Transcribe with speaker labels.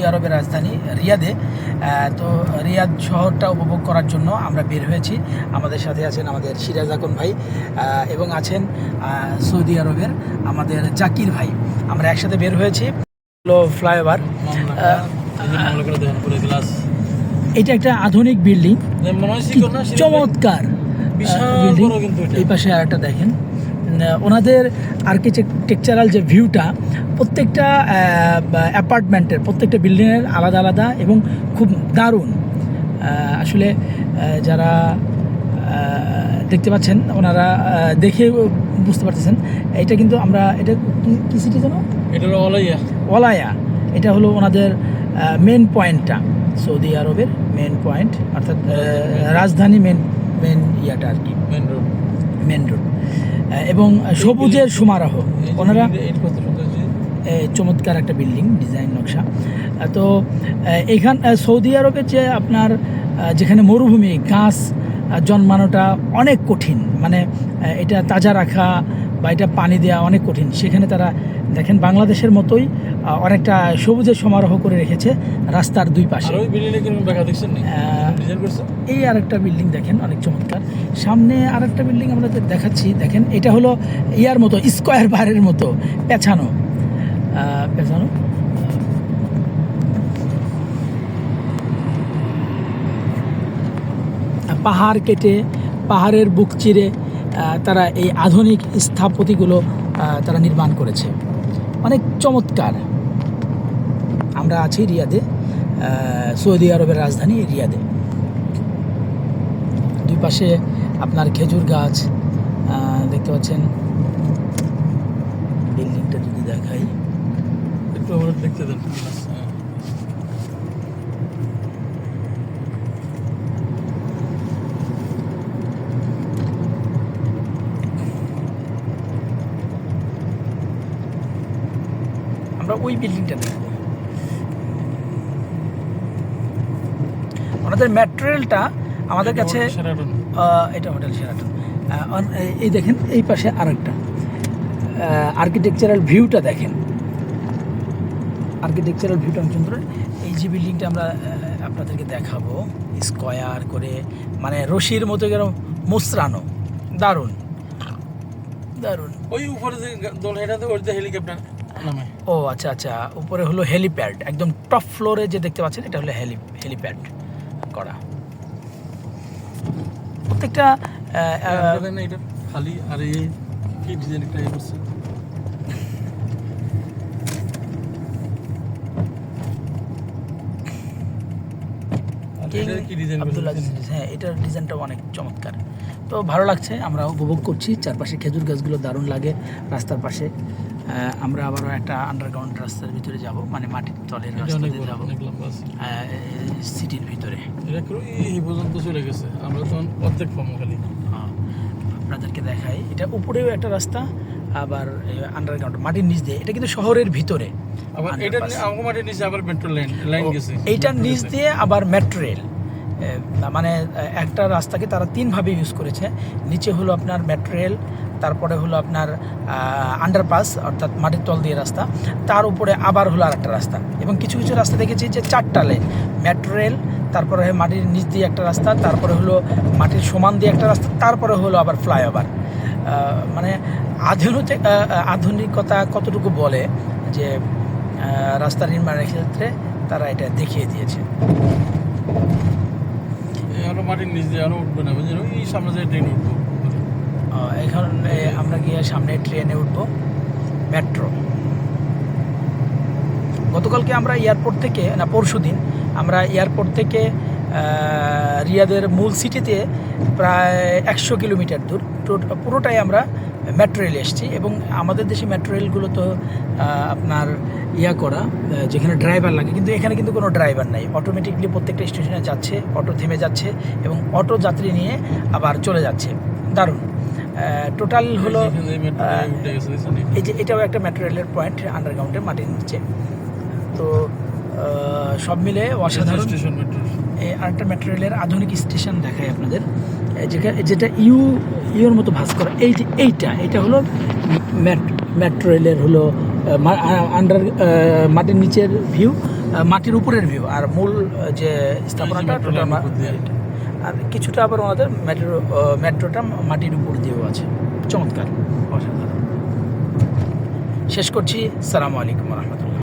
Speaker 1: Saudi আরবের রাজধানী রিয়াদে তো রিয়াদ শহরটা উপভোগ করার জন্য আমরা বের হয়েছি। আমাদের সাথে আছেন আমাদের সিরাজ আকন ভাই এবং আছেন সৌদি আরবের আমাদের জাকির ভাই। আমরা একসাথে বের হয়েছি। হলো ফ্লাইওভার। এটা একটা আধুনিক বিল্ডিং। চমৎকার।
Speaker 2: বড় কিন্তু
Speaker 1: এই পাশে আরেকটা দেখেন। উম, ওনাদের আর্কিটেকচারাল যে ভিউটা প্রত্যেকটা অ্যাপার্টমেন্টের প্রত্যেকটা বিল্ডিংয়ের আলাদা আলাদা এবং খুব দারুণ। আসলে যারা দেখতে পাচ্ছেন ওনারা দেখে বুঝতে পারতেছেন। এটা কিন্তু আমরা এটা কি- সিটি যেন?
Speaker 2: এটা হলো অলাইয়া।
Speaker 1: ওলায়া এটা হলো ওনাদের মেন পয়েন্টটা সৌদি আরবের মেন পয়েন্ট অর্থাৎ রাজধানী। মেন মেন ইয়াটা আর কি।
Speaker 2: মেন রোড
Speaker 1: মেন রোড এবং সবুজের সমারোহ। ওনারা চমৎকার একটা বিল্ডিং, ডিজাইন নকশা। তো এখান সৌদি আরবের যে আপনার যেখানে মরুভূমি গাছ জন্মানোটা অনেক কঠিন। মানে এটা তাজা রাখা বা এটা পানি দেওয়া অনেক কঠিন। সেখানে তারা দেখেন বাংলাদেশের মতোই অনেকটা সবুজের সমারোহ করে রেখেছে রাস্তার দুই পাশে। এই আরেকটা বিল্ডিং দেখেন অনেক চমৎকার। সামনে আরেকটা বিল্ডিং আমরা দেখাচ্ছি দেখেন এটা হলো ইয়ার মতো স্কোয়ার বারের মতো পেছানো। পেছানো। পাহাড় কেটে পাহাড়ের বুক চিরে তারা এই আধুনিক স্থাপতিগুলো তারা নির্মাণ করেছে। অনেক চমৎকার। আমরা আছি রিয়াদে সৌদি আরবের রাজধানী রিয়াদে। দুই পাশে আপনার খেজুর গাছ দেখতে পাচ্ছেন। বিল্ডিংটা যদি দেখাই,
Speaker 2: একটু দেখতে দেন হ্যাঁ।
Speaker 1: আমরা ওই বিল্ডিংটা দেখব ওনাদের ম্যাটেরিয়ালটা আমাদের কাছে এটা হোটেল সেরাটন এই- দেখেন এই পাশে আরেকটা। আর্কিটেকচারাল ভিউটা দেখেন। আর্কিটেকচারাল ভিউটা সুন্দর। এই যে বিল্ডিংটা আমরা আপনাদেরকে দেখাবো স্কোয়ার করে মানে রশির মতো এরকম মোসরানো। দারুণ। দারুণ।
Speaker 2: ওই উপরে যে দল হেটাতে ওই যে হেলিকপ্টার
Speaker 1: ও আচ্ছা আচ্ছা। উপরে হলো হেলিপ্যাড একদম টপ ফ্লোরে যে দেখতে পাচ্ছেন এটা হলো হেলি হেলিপ্যাড করা। প্রত্যেকটা
Speaker 2: খালি আর এই কি ডিজাইন একটা ইয়ে করছে আর
Speaker 1: কিং
Speaker 2: এটার কি ডিজাইন
Speaker 1: আব্দুল আজিজ হ্যাঁ এটার ডিজাইনটাও অনেক চমৎকার। তো ভালো লাগছে আমরা উপভোগ করছি চারপাশে খেজুর গাছগুলো দারুণ লাগে রাস্তার পাশে। আমরা আবারও একটা আন্ডারগ্রাউন্ড রাস্তার ভিতরে যাব মানে মাটির তলের রাস্তা দিয়ে যাব। সিটির ভিতরে।
Speaker 2: এটা এই পর্যন্ত চলে গেছে আমরা তখন অর্ধেক পাবো খালি।
Speaker 1: আপনাদেরকে দেখাই এটা উপরেও একটা রাস্তা আবার আন্ডারগ্রাউন্ড মাটির নিচ দিয়ে। এটা কিন্তু শহরের ভিতরে
Speaker 2: আবার এটা আঙ্গমাটির নিচে আবার মেট্রো লাইন লাইন গেছে
Speaker 1: এইটার নিচ দিয়ে আবার মেট্রো রেল মানে একটা রাস্তাকে তারা তিনভাবে ইউজ করেছে। নিচে হলো আপনার মেট্রো রেল তারপরে হলো আপনার আন্ডারপাস অর্থাৎ মাটির তল দিয়ে রাস্তা। তার উপরে আবার হলো আরেকটা রাস্তা। এবং কিছু কিছু রাস্তা দেখেছি যে চারটা লেন মেট্রো রেল তারপরে মাটির নিচ দিয়ে একটা রাস্তা, তারপরে হলো মাটির সমান দিয়ে একটা রাস্তা, তারপরে হলো আবার ফ্লাইওভার মানে আধুনিক আধুনিকতা কতটুকু বলে যে রাস্তা নির্মাণের ক্ষেত্রে তারা এটা দেখিয়ে দিয়েছে।
Speaker 2: আরও মাটির নিচ দিয়ে আরও উঠবে না বুঝলেন এই সামনে যে ট্রেন উঠবো।
Speaker 1: এখন আমরা গিয়ে সামনে ট্রেনে উঠবো। মেট্রো গতকালকে আমরা এয়ারপোর্ট থেকে, না, পরশু দিন আমরা এয়ারপোর্ট থেকে রিয়াদের মূল সিটিতে প্রায় একশো কিলোমিটার দূর। পুরোটাই আমরা মেট্রো রেলে এসেছি এবং আমাদের দেশে মেট্রো রেলগুলো তো আপনার ইয়া করা যেখানে ড্রাইভার লাগে। কিন্তু এখানে কিন্তু কোনো ড্রাইভার নাই। অটোমেটিকলি প্রত্যেকটা স্টেশনে যাচ্ছে অটো থেমে যাচ্ছে এবং অটো যাত্রী নিয়ে আবার চলে যাচ্ছে। দারুণ। টোটাল হলো? এই যে এটাও একটা মেট্রো রেলের পয়েন্ট আন্ডারগ্রাউন্ডে মাটির নিচে তো সব মিলে অসাধারণ। এই আরেকটা মেট্রো রেলের আধুনিক স্টেশন দেখায় আপনাদের। যেটা যেটা ইউ ইউর মতো ভাস করা এই যে এইটা এটা হলো মেট্রো রেলের হলো আন্ডার মাটির নিচের ভিউ মাটির উপরের ভিউ আর মূল যে স্থাপনাটা। আর কিছুটা আবার ওনাদের মেট্রো মেট্রোটা মাটির উপর দিয়েও আছে। চমৎকার। অসাধারণ। শেষ করছি। সালামু আলাইকুম রহমতুল্লাহ।